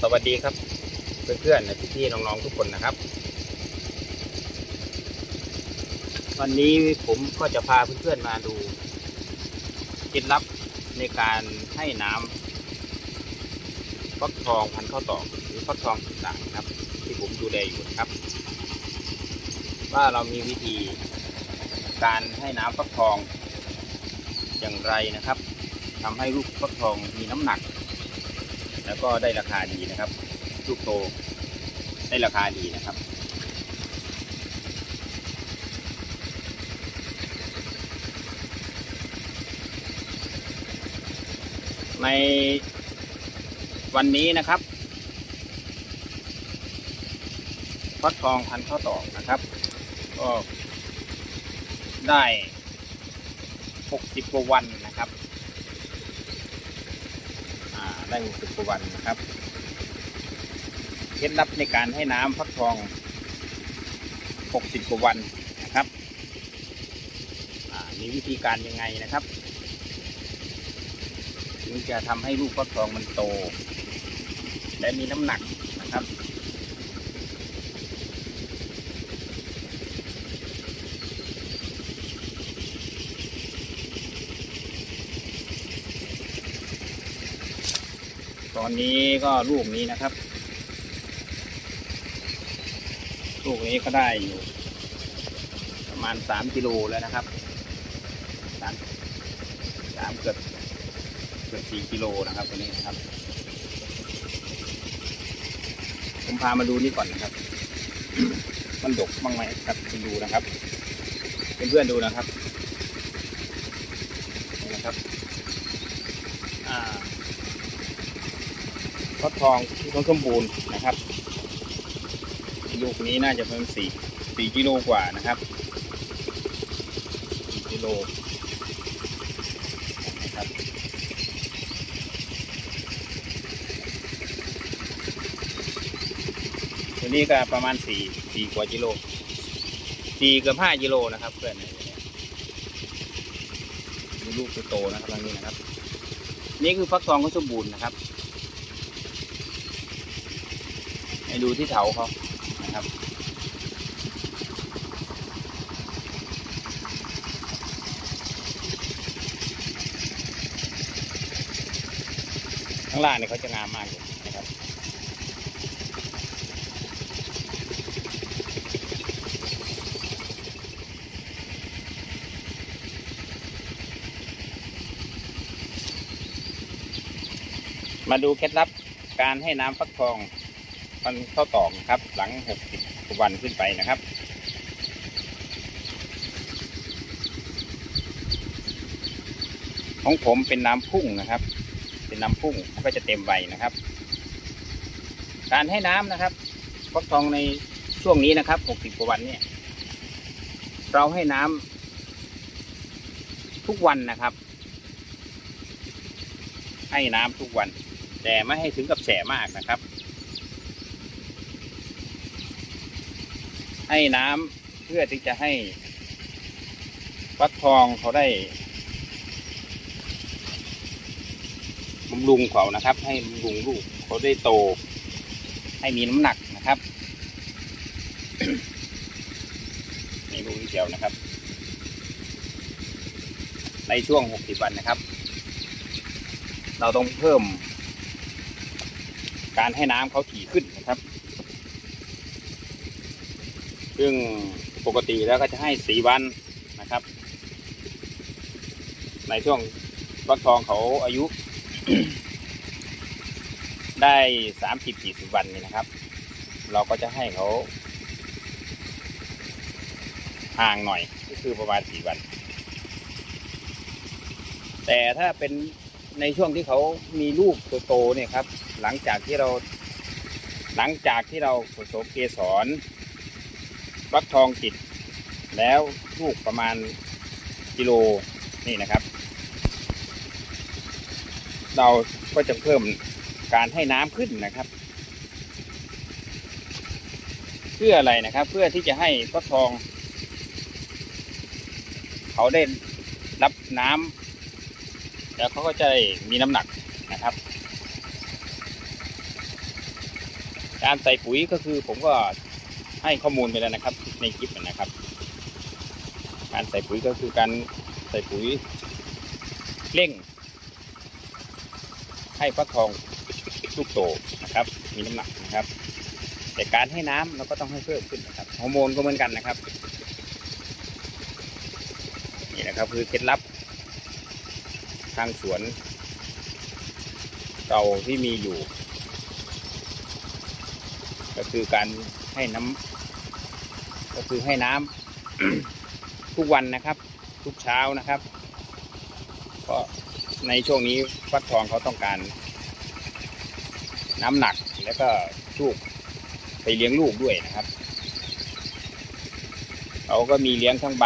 สวัสดีครับเพื่อนๆพี่ๆน้องๆทุกคนนะครับ วันนี้ผมก็จะพาเพื่อนๆมาดูเคล็ดลับในการให้น้ำฟักทองพันข้าวตอกหรือฟักทองต่างๆนะครับ ที่ผมดูแลอยู่นะครับ ว่าเรามีวิธีการให้น้ำฟักทองอย่างไรนะครับทำให้ลูกฟักทองมีน้ำหนัก แล้วก็ได้ราคาดีนะครับลูกโตได้ราคาดีนะครับ ในวันนี้นะครับฟักทองพันข้าวตอกนะครับ ก็ได้หกสิบกว่าวันนะครับ ได้หกสิบกว่าวันนะครับเคล็ดลับในการให้น้ำฟักทอง 60 กว่าวันนะครับมีวิธีการยังไงนะครับถึงจะทำให้ลูกฟักทองมันโต และมีน้ำหนักนะครับ ตอนนี้ก็ลูกนี้นะครับ ลูกนี้ก็ได้อยู่ ประมาณสามกิโลแล้วนะครับสามสามเกือบเกือบสี่กิโลนะครับตัวนี้นะครับ ผมพามาดูนี่ก่อนนะครับ มันดกบ้างไหมครับคุณดูนะครับเพื่อนๆดูนะครับนี่นะครับ อ่า ฟักทองที่เขาสมบูรณ์นะครับลูกนี้น่าจะเป็นสี่สี่กิโลกว่านะครับสี่กิโลนะครับตัวนี้ก็ประมาณสี่สี่กว่ากิโลสี่เกือบห้ากิโลนะครับเพื่อนลูกโตนะครับทางนี้นะครับ นี่คือฟักทองเขาสมบูรณ์นะครับ ให้ดูที่เถาเขานะครับ ข้างล่างเนี่ยเขาจะงามมากเลยนะครับมาดูเคล็ดลับการให้น้ำฟักทอง มันเข้าตอกนะครับ หลัง 60 วันขึ้นไปนะครับของผมเป็นน้ำพุ่งนะครับ เป็นน้ำพุ่งมันก็จะเต็มใบนะครับ การให้น้ำนะครับฟักทองในช่วงนี้นะครับ 60 กว่าวันเนี่ย เราให้น้ำทุกวันนะครับ ให้น้ำทุกวัน แต่ไม่ให้ถึงกับแสมากนะครับ ให้น้ำเพื่อที่จะให้ฟักทองเขาได้บำรุงเขานะครับ ให้บำรุงลูกเขาได้โต ให้มีน้ำหนักนะครับนี่ลูกนิดเดียวนะครับ ในช่วง 60 วันนะครับ เราต้องเพิ่ม การให้น้ำเขาถี่ขึ้นนะครับ ซึ่งปกติแล้วก็จะให้สีวันนะครับ ในช่วงฟักทองเขาอายุ ได้สามสิบสี่สิบวันนี่นะครับ เราก็จะให้เขาห่างหน่อยก็คือประมาณสี่วัน แต่ถ้าเป็นในช่วงที่เขามีลูกโตๆเนี่ยครับ หลังจากที่เราหลังจากที่เราผสมเกสร ฟักทองติด แล้วลูกประมาณกิโลนี่นะครับ เราก็จะเพิ่มการให้น้ำขึ้นนะครับ เพื่ออะไรนะครับ เพื่อที่จะให้ฟักทอง เขาได้รับน้ำแล้วเขาก็จะมีน้ำหนักนะครับการใส่ปุ๋ยก็คือผมก็ ให้ข้อมูลไปแล้วนะครับ ในคลิปนะครับ การใส่ปุ๋ยก็คือการใส่ปุ๋ยเร่ง ให้ฟักทองลูกโตนะครับ มีน้ำหนักนะครับ แต่การให้น้ำเราก็ต้องให้เพิ่มขึ้นนะครับฮอร์โมนก็เหมือนกันนะครับนี่นะครับคือเคล็ดลับ ทางสวนเก่าที่มีอยู่ ก็คือการให้น้ำ ก็คือให้น้ำทุกวันนะครับ ทุกเช้านะครับ ก็ในช่วงนี้ฟักทองเขาต้องการ น้ำหนักแล้วก็ลูกไปเลี้ยงลูกด้วยนะครับเขาก็มีเลี้ยงทั้งใบ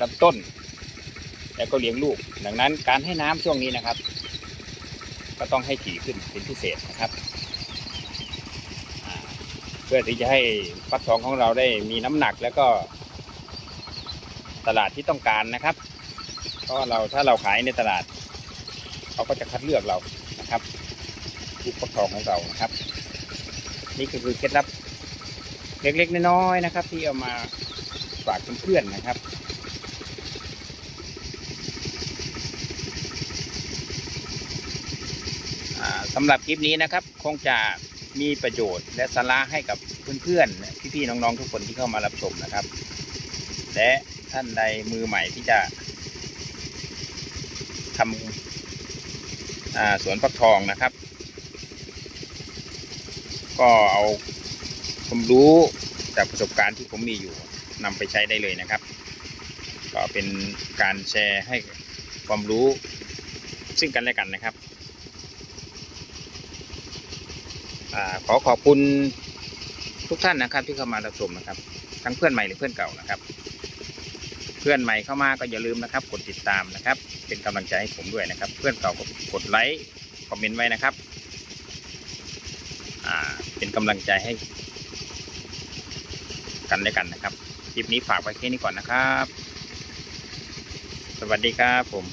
ลำต้น แล้วก็เลี้ยงลูก ดังนั้นการให้น้ำช่วงนี้นะครับ ก็ต้องให้ถี่ขึ้นเป็นพิเศษนะครับ พื่อที่จะให้ฟักทองของเราได้มีน้ำหนักแล้วก็ตลาดที่ต้องการนะครับ เพราะเราถ้าเราขายในตลาดเขาก็จะคัดเลือกเรานะครับลูกฟักทองของเรานะครับ นี่ก็คือเคล็ดลับเล็กๆน้อยๆนะครับ ที่เอามาฝากเพื่อนๆนะครับสำหรับคลิปนี้นะครับ คงจะ มีประโยชน์ และสาระให้กับเพื่อนๆพี่ๆน้องๆทุกคนที่เข้ามารับชมนะครับ และท่านใดมือใหม่ที่จะทำสวนฟักทองนะครับ ก็เอาความรู้จากประสบการณ์ที่ผมมีอยู่นำไปใช้ได้เลยนะครับ ก็เป็นการแชร์ให้ความรู้ซึ่งกันและกันนะครับ อา ขอขอบคุณทุกท่านนะครับที่เข้ามารับชมนะครับ ทั้งเพื่อนใหม่หรือเพื่อนเก่านะครับ เพื่อนใหม่เข้ามาก็อย่าลืมนะครับ กดติดตามนะครับ เป็นกำลังใจให้ผมด้วยนะครับ เพื่อนเก่าก็กดไลค์คอมเมนต์ไว้นะครับเป็นกำลังใจให้กันและกันนะครับคลิปนี้ฝากไว้แค่นี้ก่อนนะครับ สวัสดีครับผม